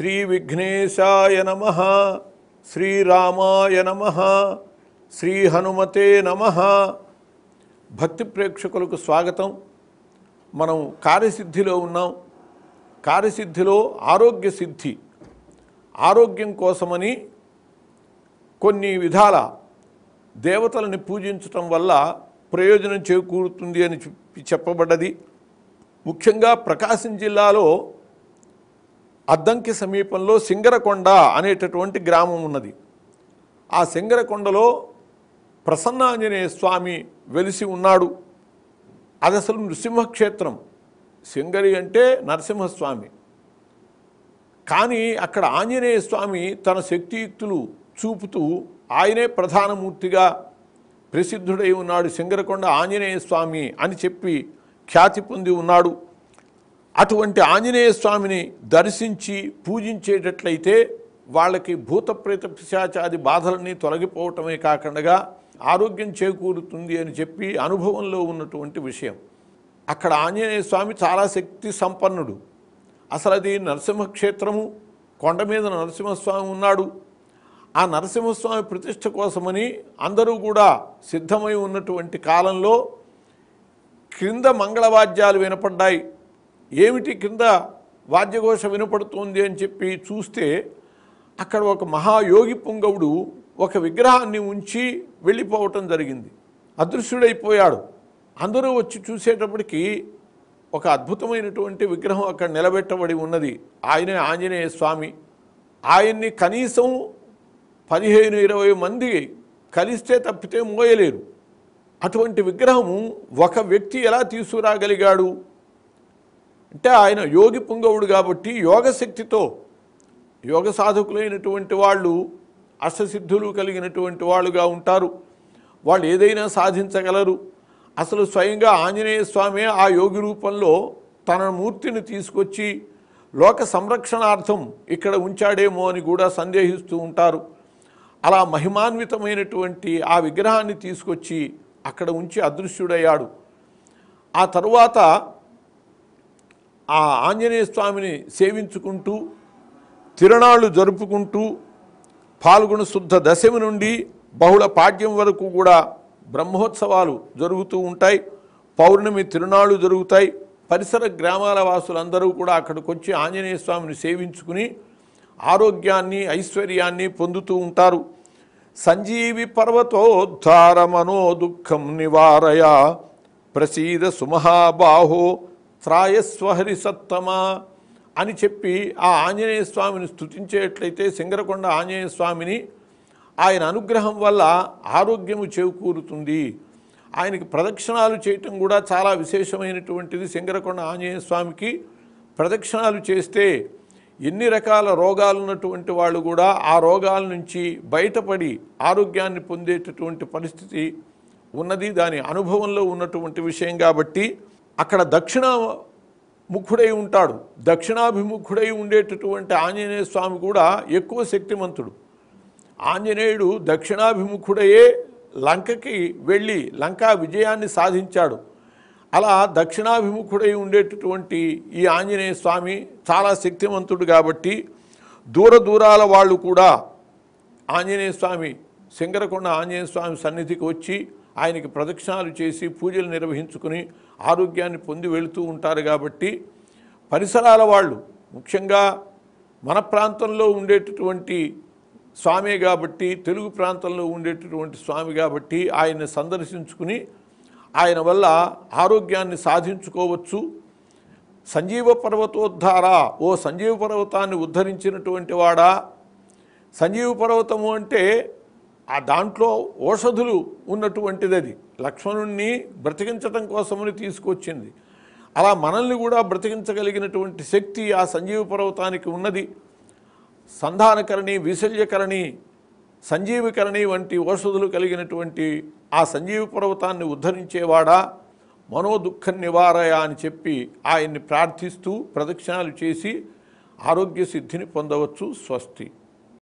శ్రీ విఘ్నేశాయ నమ శ్రీరామాయ నమ శ్రీ హనుమతే నమ. భక్తి ప్రేక్షకులకు స్వాగతం. మనం కార్యసిద్ధిలో ఉన్నాం. కార్యసిద్ధిలో ఆరోగ్య సిద్ధి ఆరోగ్యం కోసమని కొన్ని విధాల దేవతలని పూజించటం వల్ల ప్రయోజనం చేకూరుతుంది అని చెప్పబడ్డది. ముఖ్యంగా ప్రకాశం జిల్లాలో అద్దంకి సమీపంలో సింగరకొండ అనేటటువంటి గ్రామం ఉన్నది. ఆ సింగరకొండలో ప్రసన్నాంజనేయ స్వామి వెలిసి ఉన్నాడు. అది అసలు నృసింహక్షేత్రం. సింగరి అంటే నరసింహస్వామి. కానీ అక్కడ ఆంజనేయ స్వామి తన శక్తియుక్తులు చూపుతూ ఆయనే ప్రధానమూర్తిగా ప్రసిద్ధుడై ఉన్నాడు సింగరకొండ ఆంజనేయ స్వామి అని చెప్పి ఖ్యాతి పొంది ఉన్నాడు. అటువంటి ఆంజనేయ స్వామిని దర్శించి పూజించేటట్లయితే వాళ్ళకి భూత ప్రేత పిశాచాది బాధలన్నీ తొలగిపోవటమే కాకుండా ఆరోగ్యం చేకూరుతుంది అని చెప్పి అనుభవంలో ఉన్నటువంటి విషయం. అక్కడ ఆంజనేయ స్వామి చాలా శక్తి సంపన్నుడు. అసలు అది నరసింహక్షేత్రము కొండ మీద నరసింహస్వామి ఉన్నాడు. ఆ నరసింహస్వామి ప్రతిష్ట కోసమని అందరూ కూడా సిద్ధమై ఉన్నటువంటి కాలంలో క్రింద మంగళవాద్యాలు వినపడ్డాయి. ఏమిటి కింద వాద్యఘోష వినపడుతోంది అని చెప్పి చూస్తే అక్కడ ఒక మహాయోగి పుంగవుడు ఒక విగ్రహాన్ని ఉంచి వెళ్ళిపోవటం జరిగింది. అదృశ్యుడైపోయాడు. అందరూ వచ్చి చూసేటప్పటికి ఒక అద్భుతమైనటువంటి విగ్రహం అక్కడ నిలబెట్టబడి ఉన్నది. ఆయనే ఆంజనేయ స్వామి. ఆయన్ని కనీసం పదిహేను ఇరవై మంది కలిస్తే తప్పితే మోయలేరు. అటువంటి విగ్రహము ఒక వ్యక్తి ఎలా తీసుకురాగలిగాడు? అంటే ఆయన యోగి పుంగవుడు కాబట్టి యోగశక్తితో యోగ సాధకులైనటువంటి వాళ్ళు అష్టసిద్ధులు కలిగినటువంటి వాళ్ళుగా ఉంటారు. వాళ్ళు ఏదైనా సాధించగలరు. అసలు స్వయంగా ఆంజనేయ స్వామి ఆ యోగి రూపంలో తన మూర్తిని తీసుకొచ్చి లోక సంరక్షణార్థం ఇక్కడ ఉంచాడేమో అని కూడా సందేహిస్తూ ఉంటారు. అలా మహిమాన్వితమైనటువంటి ఆ విగ్రహాన్ని తీసుకొచ్చి అక్కడ ఉంచి అదృశ్యుడయ్యాడు. ఆ తరువాత ఆ ఆంజనేయ స్వామిని సేవించుకుంటూ తిరణాళ్ళు జరుపుకుంటూ పాల్గొన శుద్ధ దశమి నుండి బహుళ పాడ్యం వరకు కూడా బ్రహ్మోత్సవాలు జరుగుతూ ఉంటాయి. పౌర్ణమి తిరునాళ్ళు జరుగుతాయి. పరిసర గ్రామాల వాసులందరూ కూడా అక్కడికి వచ్చి ఆంజనేయ స్వామిని సేవించుకుని ఆరోగ్యాన్ని ఐశ్వర్యాన్ని పొందుతూ ఉంటారు. సంజీవి పర్వతోద్ధార మనో దుఃఖం నివారయ ప్రసీద సుమహాబాహో త్రాయస్వహరి సత్తమా అని చెప్పి ఆ ఆంజనేయ స్వామిని స్తుతించేట్లయితే సింగరకొండ ఆంజనేయ స్వామిని ఆయన అనుగ్రహం వల్ల ఆరోగ్యము చేకూరుతుంది. ఆయనకి ప్రదక్షిణాలు చేయటం కూడా చాలా విశేషమైనటువంటిది. సింగరకొండ ఆంజనేయ స్వామికి ప్రదక్షిణాలు చేస్తే ఎన్ని రకాల రోగాలు ఉన్నటువంటి వాళ్ళు కూడా ఆ రోగాల నుంచి బయటపడి ఆరోగ్యాన్ని పొందేటటువంటి పరిస్థితి ఉన్నది. దాని అనుభవంలో ఉన్నటువంటి విషయం కాబట్టి అక్కడ దక్షిణ ముఖుడై ఉంటాడు. దక్షిణాభిముఖుడై ఉండేటటువంటి ఆంజనేయ స్వామి కూడా ఎక్కువ శక్తిమంతుడు. ఆంజనేయుడు దక్షిణాభిముఖుడయే లంకకి వెళ్ళి లంకా విజయాన్ని సాధించాడు. అలా దక్షిణాభిముఖుడై ఉండేటటువంటి ఈ ఆంజనేయ స్వామి చాలా శక్తివంతుడు కాబట్టి దూర దూరాల వాళ్ళు కూడా ఆంజనేయ స్వామి సింగరకొండ ఆంజనేయ స్వామి సన్నిధికి వచ్చి ఆయనకి ప్రదక్షిణాలు చేసి పూజలు నిర్వహించుకుని ఆరోగ్యాన్ని పొంది వెళుతూ ఉంటారు కాబట్టి పరిసరాల వాళ్ళు ముఖ్యంగా మన ప్రాంతంలో ఉండేటటువంటి స్వామి కాబట్టి తెలుగు ప్రాంతంలో ఉండేటటువంటి స్వామి కాబట్టి ఆయన్ని సందర్శించుకుని ఆయన వల్ల ఆరోగ్యాన్ని సాధించుకోవచ్చు. సంజీవ పర్వతోద్ధార ఓ సంజీవ పర్వతాన్ని ఉద్ధరించినటువంటి వాడా? సంజీవ పర్వతము అంటే ఆ దాంట్లో ఔషధులు ఉన్నటువంటిది అది లక్ష్మణుణ్ణి బ్రతికించటం కోసమని తీసుకొచ్చింది. అలా మనల్ని కూడా బ్రతికించగలిగినటువంటి శక్తి ఆ సంజీవ పర్వతానికి ఉన్నది. సంధానకరణి విశల్యకరణి సంజీవికరణి వంటి ఔషధులు కలిగినటువంటి ఆ సంజీవ పర్వతాన్ని ఉద్ధరించేవాడా? మనోదుఃఖ నివారయ అని చెప్పి ఆయన్ని ప్రార్థిస్తూ ప్రదక్షిణాలు చేసి ఆరోగ్య సిద్ధిని పొందవచ్చు స్వస్తి.